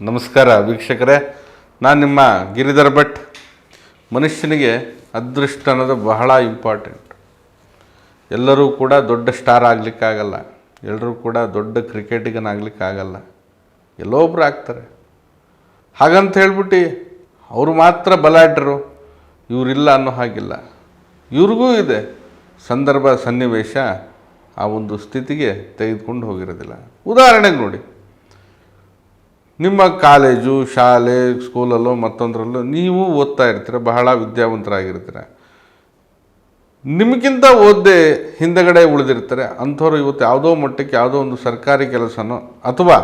ನಮಸ್ಕಾರ ವೀಕ್ಷಕರೇ. ನಾನು ನಿಮ್ಮ ಗಿರಿಧರ್ ಭಟ್. ಮನುಷ್ಯನಿಗೆ ಅದೃಷ್ಟ ಅನ್ನೋದು ಬಹಳ ಇಂಪಾರ್ಟೆಂಟ್ ಎಲ್ಲರೂ ಕೂಡ ದೊಡ್ಡ ಸ್ಟಾರ್ ಆಗಲಿಕ್ಕಾಗಲ್ಲ. ಎಲ್ಲರೂ ಕೂಡ ದೊಡ್ಡ ಕ್ರಿಕೆಟಿಗನಾಗಲಿಕ್ಕಾಗಲ್ಲ ಎಲ್ಲೋ ಒಬ್ಬರು ಆಗ್ತಾರೆ. ಹಾಗಂತ ಹೇಳ್ಬಿಟ್ಟು, ಅವರು ಮಾತ್ರ ಬಲಾಢ್ಯರು. ಇವರಿಲ್ಲ ಅನ್ನೋ ಹಾಗಿಲ್ಲ. ಇವ್ರಿಗೂ ಇದೆ. ಸಂದರ್ಭ ಸನ್ನಿವೇಶ ಆ ಒಂದು ಸ್ಥಿತಿಗೆ ತೆಗೆದುಕೊಂಡು ಹೋಗಿರೋದಿಲ್ಲ. ಉದಾಹರಣೆಗೆ ನೋಡಿ. ನಿಮ್ಮ ಕಾಲೇಜು, ಶಾಲೆ, ಸ್ಕೂಲಲ್ಲೋ ಮತ್ತೊಂದರಲ್ಲೋ ನೀವು ಓದ್ತಾ ಇರ್ತೀರ, ಬಹಳ ವಿದ್ಯಾವಂತರಾಗಿರ್ತೀರ. ನಿಮಗಿಂತ ಓದ್ದೆ ಹಿಂದಗಡೆ ಉಳಿದಿರ್ತಾರೆ, ಅಂಥವ್ರು ಇವತ್ತು ಯಾವುದೋ ಮಟ್ಟಕ್ಕೆ ಯಾವುದೋ ಒಂದು ಸರ್ಕಾರಿ ಕೆಲಸನೋ ಅಥವಾ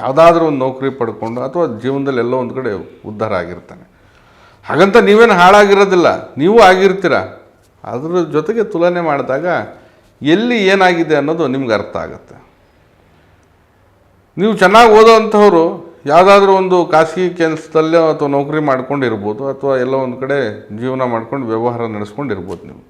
ಯಾವುದಾದ್ರೂ ಒಂದು ನೌಕರಿ ಪಡ್ಕೊಂಡು ಅಥವಾ ಜೀವನದಲ್ಲಿ ಎಲ್ಲೋ ಒಂದು ಕಡೆ ಉದ್ಧಾರ ಆಗಿರ್ತಾನೆ ಹಾಗಂತ ನೀವೇನು ಹಾಳಾಗಿರೋದಿಲ್ಲ, ನೀವು ಆಗಿರ್ತೀರ. ಅದ್ರ ಜೊತೆಗೆ ತುಲನೆ ಮಾಡಿದಾಗ ಎಲ್ಲಿ ಏನಾಗಿದೆ ಅನ್ನೋದು ನಿಮ್ಗೆ ಅರ್ಥ ಆಗುತ್ತೆ. ನೀವು ಚೆನ್ನಾಗಿ ಓದೋವಂಥವ್ರು ಯಾವುದಾದ್ರೂ ಒಂದು ಖಾಸಗಿ ಕೆಲಸದಲ್ಲೇ ಅಥವಾ ನೌಕರಿ ಮಾಡ್ಕೊಂಡು ಇರ್ಬೋದು ಅಥವಾ ಎಲ್ಲ ಒಂದು ಕಡೆ ಜೀವನ ಮಾಡ್ಕೊಂಡು ವ್ಯವಹಾರ ನಡೆಸ್ಕೊಂಡಿರ್ಬೋದು ನೀವು.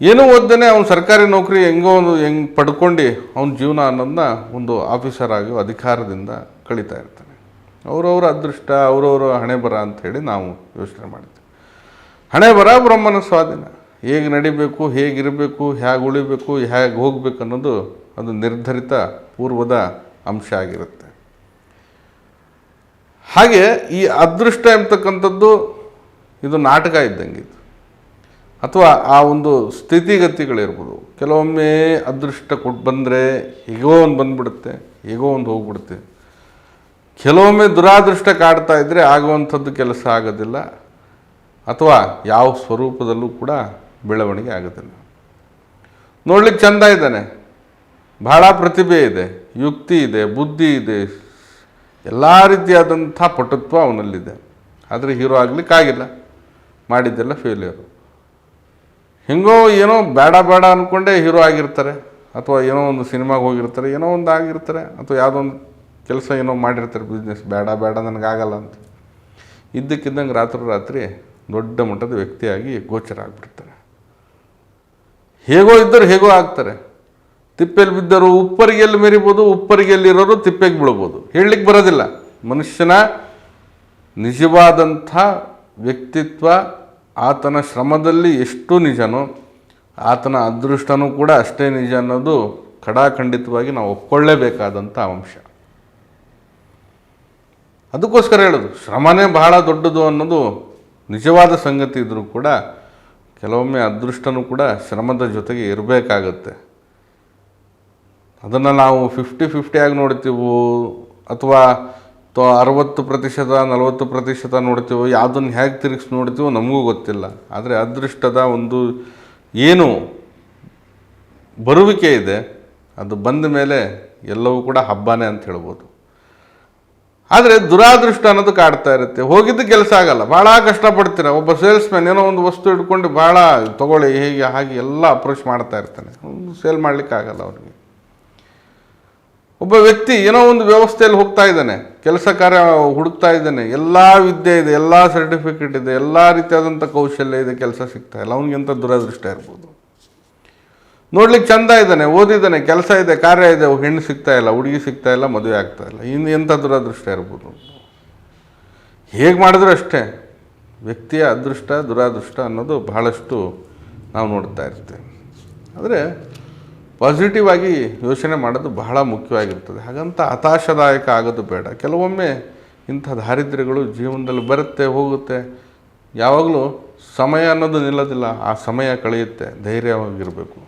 ಏನೂ ಓದ್ದೇ ಅವ್ನು ಸರ್ಕಾರಿ ನೌಕರಿ ಹೆಂಗೋ ಒಂದು ಹೆಂಗೆ ಪಡ್ಕೊಂಡು ಅವ್ನ ಜೀವನ ಅನ್ನೋದನ್ನ ಒಂದು ಆಫೀಸರ್ ಆಗಿ ಅಧಿಕಾರದಿಂದ ಕಳೀತಾ ಇರ್ತಾನೆ. ಅವರವರ ಅದೃಷ್ಟ, ಅವರವರ ಹಣೆ ಬರ ಅಂಥೇಳಿ ನಾವು ಯೋಚನೆ ಮಾಡ್ತೀವಿ ಹಣೆ ಬರ ಬ್ರಹ್ಮನ ಸ್ವಾಧೀನ. ಹೇಗೆ ನಡಿಬೇಕು, ಹೇಗಿರಬೇಕು ಹೇಗೆ ಉಳಿಬೇಕು ಹೇಗೆ ಹೋಗಬೇಕು ಅನ್ನೋದು ಅದು ನಿರ್ಧರಿತ, ಪೂರ್ವದ ಅಂಶ ಆಗಿರುತ್ತೆ. ಹಾಗೆ ಈ ಅದೃಷ್ಟ ಎಂಬತಕ್ಕಂಥದ್ದು ಇದು ನಾಟಕ ಇದ್ದಂಗೆ ಇದು ಅಥವಾ ಆ ಒಂದು ಸ್ಥಿತಿಗತಿಗಳಿರ್ಬೋದು. ಕೆಲವೊಮ್ಮೆ ಅದೃಷ್ಟ ಕೊಟ್ಟು ಬಂದರೆ ಹೇಗೋ ಒಂದು ಬಂದ್ಬಿಡುತ್ತೆ, ಹೇಗೋ ಒಂದು ಹೋಗ್ಬಿಡುತ್ತೆ. ಕೆಲವೊಮ್ಮೆ ದುರಾದೃಷ್ಟ ಕಾಡ್ತಾ ಇದ್ದರೆ ಆಗುವಂಥದ್ದು ಕೆಲಸ ಆಗೋದಿಲ್ಲ. ಅಥವಾ ಯಾವ ಸ್ವರೂಪದಲ್ಲೂ ಕೂಡ ಬೆಳವಣಿಗೆ ಆಗೋದಿಲ್ಲ. ನೋಡ್ಲಿಕ್ಕೆ ಚಂದ ಇದ್ದಾನೆ. ಬಹಳ ಪ್ರತಿಭೆ ಇದೆ, ಯುಕ್ತಿ ಇದೆ, ಬುದ್ಧಿ ಇದೆ ಎಲ್ಲ ರೀತಿಯಾದಂಥ ಪಟುತ್ವ ಅವನಲ್ಲಿದೆ. ಆದರೆ ಹೀರೋ ಆಗಲಿಕ್ಕಾಗಿಲ್ಲ ಮಾಡಿದ್ದೆಲ್ಲ ಫೇಲ್ಯೂರು ಹೆಂಗೋ ಏನೋ ಬೇಡ ಬೇಡ ಅಂದ್ಕೊಂಡೇ ಹೀರೋ ಆಗಿರ್ತಾರೆ. ಅಥವಾ ಏನೋ ಒಂದು ಸಿನಿಮಾಗೆ ಹೋಗಿರ್ತಾರೆ, ಏನೋ ಒಂದು ಆಗಿರ್ತಾರೆ, ಅಥವಾ ಯಾವುದೋ ಒಂದು ಕೆಲಸ ಏನೋ ಮಾಡಿರ್ತಾರೆ ಬಿಸ್ನೆಸ್ ಬೇಡ ಬೇಡ ನನಗಾಗಲ್ಲ ಅಂತ. ಇದ್ದಕ್ಕಿದ್ದಂಗೆ ರಾತ್ರಿ ರಾತ್ರಿ ದೊಡ್ಡ ಮಟ್ಟದ ವ್ಯಕ್ತಿಯಾಗಿ ಗೋಚರ ಆಗಿಬಿಡ್ತಾರೆ. ಹೇಗೋ ಇದ್ದರೆ ಹೇಗೋ ಆಗ್ತಾರೆ. ತಿಪ್ಪೆಲ್ಲಿ ಬಿದ್ದರು ಉಪ್ಪರಿಗೆಲ್ಲಿ ಮೆರಿಬೋದು ಉಪ್ಪರಿಗೆಲ್ಲಿರೋರು ತಿಪ್ಪೆಗೆ ಬೀಳ್ಬೋದು. ಹೇಳಲಿಕ್ಕೆ ಬರೋದಿಲ್ಲ. ಮನುಷ್ಯನ ನಿಜವಾದಂಥ ವ್ಯಕ್ತಿತ್ವ, ಆತನ ಶ್ರಮದಲ್ಲಿ ಎಷ್ಟು ನಿಜನೋ, ಆತನ ಅದೃಷ್ಟನೂ ಕೂಡ ಅಷ್ಟೇ ನಿಜ ಅನ್ನೋದು ಖಡಾಖಂಡಿತವಾಗಿ ನಾವು ಒಪ್ಕೊಳ್ಳೇಬೇಕಾದಂಥ ಅಂಶ. ಅದಕ್ಕೋಸ್ಕರ ಹೇಳೋದು, ಶ್ರಮನೇ ಬಹಳ ದೊಡ್ಡದು ಅನ್ನೋದು ನಿಜವಾದ ಸಂಗತಿ ಇದ್ದರೂ ಕೂಡ ಕೆಲವೊಮ್ಮೆ ಅದೃಷ್ಟನೂ ಕೂಡ ಶ್ರಮದ ಜೊತೆಗೆ ಇರಬೇಕಾಗತ್ತೆ. ಅದನ್ನು ನಾವು ಫಿಫ್ಟಿ ಫಿಫ್ಟಿಯಾಗಿ ನೋಡ್ತೀವೋ ಅಥವಾ ತೊ ಅರವತ್ತು ಪ್ರತಿಶತ, ನಲವತ್ತು ಪ್ರತಿಶತ ನೋಡ್ತೀವೋ, ಯಾವುದನ್ನು ಹೇಗೆ ತಿರುಗಿಸಿ ನೋಡ್ತೀವೋ ನಮಗೂ ಗೊತ್ತಿಲ್ಲ. ಆದರೆ ಅದೃಷ್ಟದ ಒಂದು ಏನು ಬರುವಿಕೆ ಇದೆ, ಅದು ಬಂದ ಮೇಲೆ ಎಲ್ಲವೂ ಕೂಡ ಹಬ್ಬನೇ ಅಂತ ಹೇಳ್ಬೋದು. ಆದರೆ ದುರಾದೃಷ್ಟ ಅನ್ನೋದು ಕಾಡ್ತಾ ಇರುತ್ತೆ. ಹೋಗಿದ್ದು ಕೆಲಸ ಆಗಲ್ಲ. ಭಾಳ ಕಷ್ಟಪಡ್ತೀರ. ಒಬ್ಬ ಸೇಲ್ಸ್ಮ್ಯಾನ್ ಏನೋ ಒಂದು ವಸ್ತು ಇಟ್ಕೊಂಡು ಭಾಳ ತೊಗೊಳ್ಳಿ, ಹೇಗೆ, ಹಾಗೆ ಎಲ್ಲ ಅಪ್ರೋಚ್ ಮಾಡ್ತಾ ಇರ್ತಾನೆ. ಸೇಲ್ ಮಾಡಲಿಕ್ಕಾಗಲ್ಲ ಅವ್ರಿಗೆ. ಒಬ್ಬ ವ್ಯಕ್ತಿ ಏನೋ ಒಂದು ವ್ಯವಸ್ಥೆಯಲ್ಲಿ ಹೋಗ್ತಾ ಇದ್ದಾನೆ, ಕೆಲಸ ಕಾರ್ಯ ಹುಡುಕ್ತಾ ಇದ್ದಾನೆ, ಎಲ್ಲ ವಿದ್ಯೆ ಇದೆ, ಎಲ್ಲ ಸರ್ಟಿಫಿಕೇಟ್ ಇದೆ, ಎಲ್ಲ ರೀತಿಯಾದಂಥ ಕೌಶಲ್ಯ ಇದೆ, ಕೆಲಸ ಸಿಗ್ತಾ ಇಲ್ಲ. ಅವ್ನಿಗೆಂಥ ದುರದೃಷ್ಟ ಇರ್ಬೋದು? ನೋಡ್ಲಿಕ್ಕೆ ಚಂದ ಇದ್ದಾನೆ, ಓದಿದ್ದಾನೆ, ಕೆಲಸ ಇದೆ, ಕಾರ್ಯ ಇದೆ ಹೆಣ್ಣು ಸಿಗ್ತಾ ಇಲ್ಲ, ಹುಡುಗಿ ಸಿಗ್ತಾ ಇಲ್ಲ, ಮದುವೆ ಆಗ್ತಾ ಇಲ್ಲ. ಇನ್ನು ಎಂಥ ದುರದೃಷ್ಟ ಇರ್ಬೋದು? ಹೇಗೆ ಮಾಡಿದ್ರೂ ಅಷ್ಟೇ, ವ್ಯಕ್ತಿಯ ಅದೃಷ್ಟ, ದುರಾದೃಷ್ಟ ಅನ್ನೋದು ಬಹಳಷ್ಟು ನಾವು ನೋಡ್ತಾ ಇರ್ತೇವೆ. ಆದರೆ ಪಾಸಿಟಿವ್ ಆಗಿ ಯೋಚನೆ ಮಾಡೋದು ಬಹಳ ಮುಖ್ಯವಾಗಿರ್ತದೆ. ಹಾಗಂತ ಹತಾಶದಾಯಕ ಆಗೋದು ಬೇಡ. ಕೆಲವೊಮ್ಮೆ ಇಂಥ ದಾರಿದ್ರ್ಯಗಳು ಜೀವನದಲ್ಲಿ ಬರುತ್ತೆ, ಹೋಗುತ್ತೆ. ಯಾವಾಗಲೂ ಸಮಯ ಅನ್ನೋದು ನಿಲ್ಲೋದಿಲ್ಲ, ಆ ಸಮಯ ಕಳೆಯುತ್ತೆ, ಧೈರ್ಯವಾಗಿರಬೇಕು.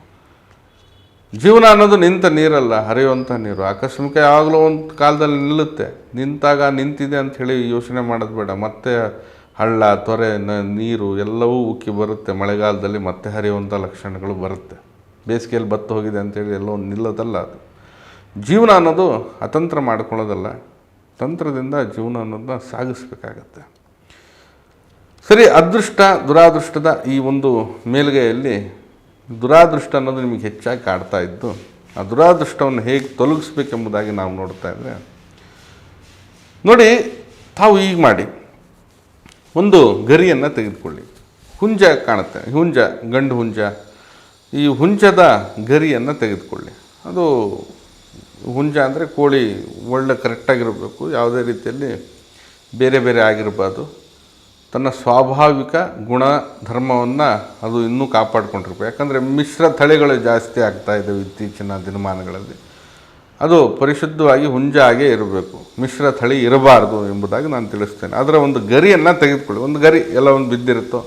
ಜೀವನ ಅನ್ನೋದು ನಿಂತ ನೀರಲ್ಲ ಹರಿಯುವಂಥ ನೀರು. ಆಕಸ್ಮಿಕ ಯಾವಾಗಲೂ ಒಂದು ಕಾಲದಲ್ಲಿ ನಿಲ್ಲುತ್ತೆ. ನಿಂತಾಗ ನಿಂತಿದೆ ಅಂತ ಹೇಳಿ ಯೋಚನೆ ಮಾಡೋದು ಬೇಡ. ಮತ್ತೆ ಹಳ್ಳ, ತೊರೆ ನೀರು ಎಲ್ಲವೂ ಉಕ್ಕಿ ಬರುತ್ತೆ. ಮಳೆಗಾಲದಲ್ಲಿ ಮತ್ತೆ ಹರಿಯುವಂಥ ಲಕ್ಷಣಗಳು ಬರುತ್ತೆ. ಬೇಸಿಗೆಯಲ್ಲಿ ಬತ್ತು ಹೋಗಿದೆ ಅಂತೇಳಿ ಎಲ್ಲೋ ನಿಲ್ಲೋದಲ್ಲ ಅದು. ಜೀವನ ಅನ್ನೋದು ಅತಂತ್ರ ಮಾಡ್ಕೊಳ್ಳೋದಲ್ಲ, ತಂತ್ರದಿಂದ ಜೀವನ ಅನ್ನೋದನ್ನ ಸಾಗಿಸ್ಬೇಕಾಗತ್ತೆ. ಸರಿ, ಅದೃಷ್ಟ, ದುರಾದೃಷ್ಟದ ಈ ಒಂದು ಮೇಲುಗೈಯಲ್ಲಿ ದುರಾದೃಷ್ಟ ಅನ್ನೋದು ನಿಮಗೆ ಹೆಚ್ಚಾಗಿ ಕಾಡ್ತಾ ಇದ್ದು, ಆ ದುರಾದೃಷ್ಟವನ್ನು ಹೇಗೆ ತೊಲಗಿಸ್ಬೇಕೆಂಬುದಾಗಿ ನಾವು ನೋಡ್ತಾ ಇದ್ದರೆ ನೋಡಿ, ತಾವು ಈಗ ಮಾಡಿ, ಒಂದು ಗರಿಯನ್ನು ತೆಗೆದುಕೊಳ್ಳಿ. ಹುಂಜ ಕಾಣುತ್ತೆ, ಹುಂಜ, ಗಂಡು ಹುಂಜ. ಈ ಹುಂಚದ ಗರಿಯನ್ನು ತೆಗೆದುಕೊಳ್ಳಿ. ಅದು ಹುಂಜ ಅಂದರೆ ಕೋಳಿ ಒಳ್ಳೆ ಕರೆಕ್ಟಾಗಿರಬೇಕು ಯಾವುದೇ ರೀತಿಯಲ್ಲಿ ಬೇರೆ ಬೇರೆ ಆಗಿರಬಾರ್ದು. ತನ್ನ ಸ್ವಾಭಾವಿಕ ಗುಣ ಧರ್ಮವನ್ನು ಅದು ಇನ್ನೂ ಕಾಪಾಡಿಕೊಂಡಿರ್ಬೇಕು. ಯಾಕಂದರೆ ಮಿಶ್ರ ತಳಿಗಳು ಜಾಸ್ತಿ ಆಗ್ತಾ ಇದ್ದಾವೆ ಇತ್ತೀಚಿನ ದಿನಮಾನಗಳಲ್ಲಿ. ಅದು ಪರಿಶುದ್ಧವಾಗಿ ಹುಂಜ ಆಗೇ ಇರಬೇಕು. ಮಿಶ್ರ ತಳಿ ಇರಬಾರ್ದು ಎಂಬುದಾಗಿ ನಾನು ತಿಳಿಸ್ತೇನೆ. ಅದರ ಒಂದು ಗರಿಯನ್ನು ತೆಗೆದುಕೊಳ್ಳಿ. ಒಂದು ಗರಿ ಎಲ್ಲ ಒಂದು ಬಿದ್ದಿರುತ್ತೋ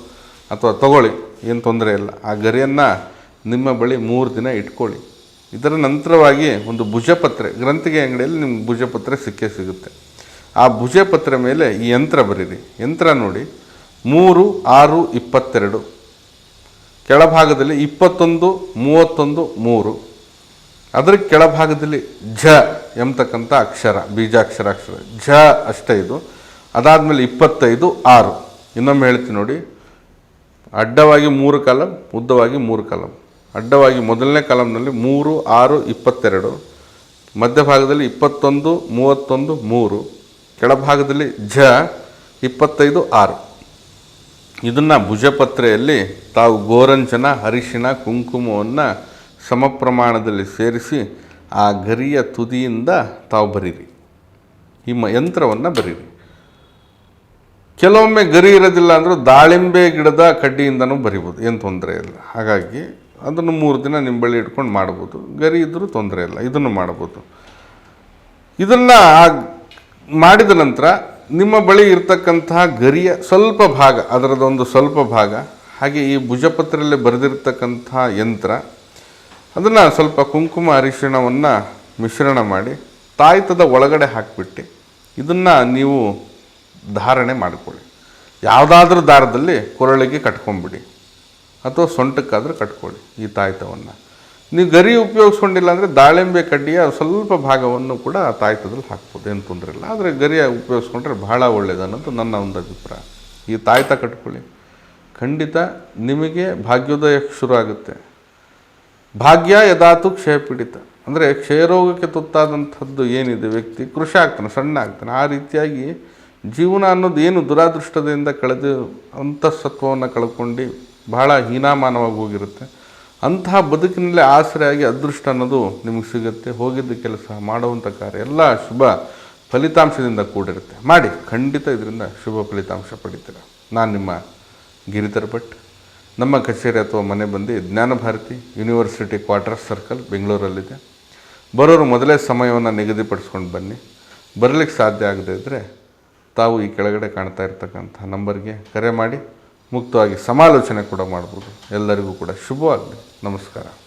ಅಥವಾ ತಗೊಳ್ಳಿ, ಏನು ತೊಂದರೆ ಇಲ್ಲ. ಆ ಗರಿಯನ್ನು ನಿಮ್ಮ ಬಳಿ ಮೂರು ದಿನ ಇಟ್ಕೊಳ್ಳಿ. ಇದರ ನಂತರವಾಗಿ ಒಂದು ಭುಜಪತ್ರೆ, ಗ್ರಂಥಿಗೆ ಅಂಗಡಿಯಲ್ಲಿ ನಿಮ್ಗೆ ಭುಜಪತ್ರೆ ಸಿಕ್ಕೇ ಸಿಗುತ್ತೆ. ಆ ಭುಜಪತ್ರೆ ಮೇಲೆ ಈ ಯಂತ್ರ ಬರೀರಿ. ಯಂತ್ರ ನೋಡಿ, ಮೂರು, ಆರು, ಇಪ್ಪತ್ತೆರಡು. ಕೆಳಭಾಗದಲ್ಲಿ ಇಪ್ಪತ್ತೊಂದು, ಮೂವತ್ತೊಂದು, ಮೂರು. ಅದರ ಕೆಳಭಾಗದಲ್ಲಿ ಝ ಎಂಬತಕ್ಕಂಥ ಅಕ್ಷರ ಬೀಜಾಕ್ಷರ ಅಕ್ಷರ ಝ ಅಷ್ಟೇ ಇದು. ಅದಾದಮೇಲೆ ಇಪ್ಪತ್ತೈದು, ಆರು. ಇನ್ನೊಮ್ಮೆ ಹೇಳ್ತೀನಿ ನೋಡಿ. ಅಡ್ಡವಾಗಿ ಮೂರು ಕಾಲಂ, ಉದ್ದವಾಗಿ ಮೂರು ಕಲಂ. ಅಡ್ಡವಾಗಿ ಮೊದಲನೇ ಕಾಲಮ್ನಲ್ಲಿ ಮೂರು, ಆರು, ಇಪ್ಪತ್ತೆರಡು ಮಧ್ಯಭಾಗದಲ್ಲಿ ಇಪ್ಪತ್ತೊಂದು, ಮೂವತ್ತೊಂದು, ಮೂರು, ಕೆಳಭಾಗದಲ್ಲಿ ಝ, ಇಪ್ಪತ್ತೈದು, ಆರು. ಇದನ್ನು ಭುಜಪತ್ರೆಯಲ್ಲಿ ತಾವು ಗೋರಂಚನ ಅರಿಶಿಣ ಕುಂಕುಮವನ್ನು ಸಮ ಪ್ರಮಾಣದಲ್ಲಿ ಸೇರಿಸಿ ಆ ಗರಿಯ ತುದಿಯಿಂದ ತಾವು ಬರೀರಿ. ಈ ಮ ಯಂತ್ರವನ್ನು ಬರೀರಿ. ಕೆಲವೊಮ್ಮೆ ಗರಿ ಇರೋದಿಲ್ಲ ಅಂದರೂ ದಾಳಿಂಬೆ ಗಿಡದ ಕಡ್ಡಿಯಿಂದನೂ ಬರಿಬೋದು. ಏನು ತೊಂದರೆ ಇಲ್ಲ. ಹಾಗಾಗಿ ಅದನ್ನು ಮೂರು ದಿನ ನಿಮ್ಮ ಬಳಿ ಇಟ್ಕೊಂಡು ಮಾಡ್ಬೋದು. ಗರಿ ಇದ್ದರೂ ತೊಂದರೆ ಇಲ್ಲ, ಇದನ್ನು ಮಾಡ್ಬೋದು. ಇದನ್ನು ಮಾಡಿದ ನಂತರ ನಿಮ್ಮ ಬಳಿ ಇರತಕ್ಕಂತಹ ಗರಿಯ ಸ್ವಲ್ಪ ಭಾಗ ಅದರದೊಂದು ಸ್ವಲ್ಪ ಭಾಗ, ಹಾಗೆ ಈ ಭುಜಪತ್ರೆಯಲ್ಲಿ ಬರೆದಿರ್ತಕ್ಕಂತಹ ಯಂತ್ರ, ಅದನ್ನು ಸ್ವಲ್ಪ ಕುಂಕುಮ ಅರಿಶಿಣವನ್ನು ಮಿಶ್ರಣ ಮಾಡಿ ತಾಯ್ತದ ಒಳಗಡೆ ಹಾಕಿಬಿಟ್ಟು ಇದನ್ನು ನೀವು ಧಾರಣೆ ಮಾಡಿಕೊಳ್ಳಿ. ಯಾವುದಾದ್ರೂ ದಾರದಲ್ಲಿ ಕೊರಳಿಗೆ ಕಟ್ಕೊಂಬಿಡಿ ಅಥವಾ ಸೊಂಟಕ್ಕಾದರೂ ಕಟ್ಕೊಳ್ಳಿ ಈ ತಾಯ್ತವನ್ನು. ನೀವು ಗರಿ ಉಪಯೋಗಿಸ್ಕೊಂಡಿಲ್ಲ ಅಂದರೆ ದಾಳಿಂಬೆ ಕಡ್ಡಿಯ ಸ್ವಲ್ಪ ಭಾಗವನ್ನು ಕೂಡ ಆ ತಾಯ್ತದಲ್ಲಿ ಹಾಕ್ಬೋದು, ಏನು ತೊಂದರೆ ಇಲ್ಲ. ಆದರೆ ಗರಿಯ ಉಪಯೋಗಿಸ್ಕೊಂಡ್ರೆ ಬಹಳ ಒಳ್ಳೆಯದು ಅನ್ನೋದು ನನ್ನ ಒಂದು ಅಭಿಪ್ರಾಯ. ಈ ತಾಯ್ತ ಕಟ್ಕೊಳ್ಳಿ. ಖಂಡಿತ ನಿಮಗೆ ಭಾಗ್ಯೋದಯ ಶುರು ಆಗುತ್ತೆ ಭಾಗ್ಯ ಯದಾತು ಕ್ಷಯಪೀಡಿತ ಅಂದರೆ ಕ್ಷಯರೋಗಕ್ಕೆ ತುತ್ತಾದಂಥದ್ದು ಏನಿದೆ ವ್ಯಕ್ತಿ, ಕೃಷಿ ಆಗ್ತಾನೆ, ಸಣ್ಣ ಆಗ್ತಾನೆ. ಆ ರೀತಿಯಾಗಿ ಜೀವನ ಅನ್ನೋದು ಏನು ದುರಾದೃಷ್ಟದಿಂದ ಕಳೆದು ಅಂತಃಸತ್ವವನ್ನು ಕಳ್ಕೊಂಡು ಬಹಳ ಹೀನಾಮಾನವಾಗಿ ಹೋಗಿರುತ್ತೆ. ಅಂತಹ ಬದುಕಿನಲ್ಲಿ ಆಸರೆಯಾಗಿ ಅದೃಷ್ಟ ಅನ್ನೋದು ನಿಮಗೆ ಸಿಗುತ್ತೆ. ಹೋಗಿದ್ದ ಕೆಲಸ, ಮಾಡುವಂಥ ಕಾರ್ಯ, ಎಲ್ಲ ಶುಭ ಫಲಿತಾಂಶದಿಂದ ಕೂಡಿರುತ್ತೆ. ಮಾಡಿ, ಖಂಡಿತ ಇದರಿಂದ ಶುಭ ಫಲಿತಾಂಶ ಪಡಿತೀರ. ನಾನು ನಿಮ್ಮ ಗಿರಿಧರ್ ಭಟ್. ನಮ್ಮ ಕಚೇರಿ ಅಥವಾ ಮನೆ ಬಂದು ಜ್ಞಾನಭಾರತಿ ಯೂನಿವರ್ಸಿಟಿ ಕ್ವಾರ್ಟರ್ ಸರ್ಕಲ್ ಬೆಂಗಳೂರಲ್ಲಿದೆ. ಬರೋರು ಮೊದಲೇ ಸಮಯವನ್ನು ನಿಗದಿಪಡಿಸ್ಕೊಂಡು ಬನ್ನಿ. ಬರಲಿಕ್ಕೆ ಸಾಧ್ಯ ಆಗದೇ ಇದ್ದರೆ ತಾವು ಈ ಕೆಳಗಡೆ ಕಾಣ್ತಾ ಇರ್ತಕ್ಕಂಥ ನಂಬರ್ಗೆ ಕರೆ ಮಾಡಿ. ಮುಕ್ತವಾಗಿ ಸಮಾಲೋಚನೆ ಕೂಡ ಮಾಡ್ಬೋದು. ಎಲ್ಲರಿಗೂ ಕೂಡ ಶುಭವಾಗಲಿ. ನಮಸ್ಕಾರ.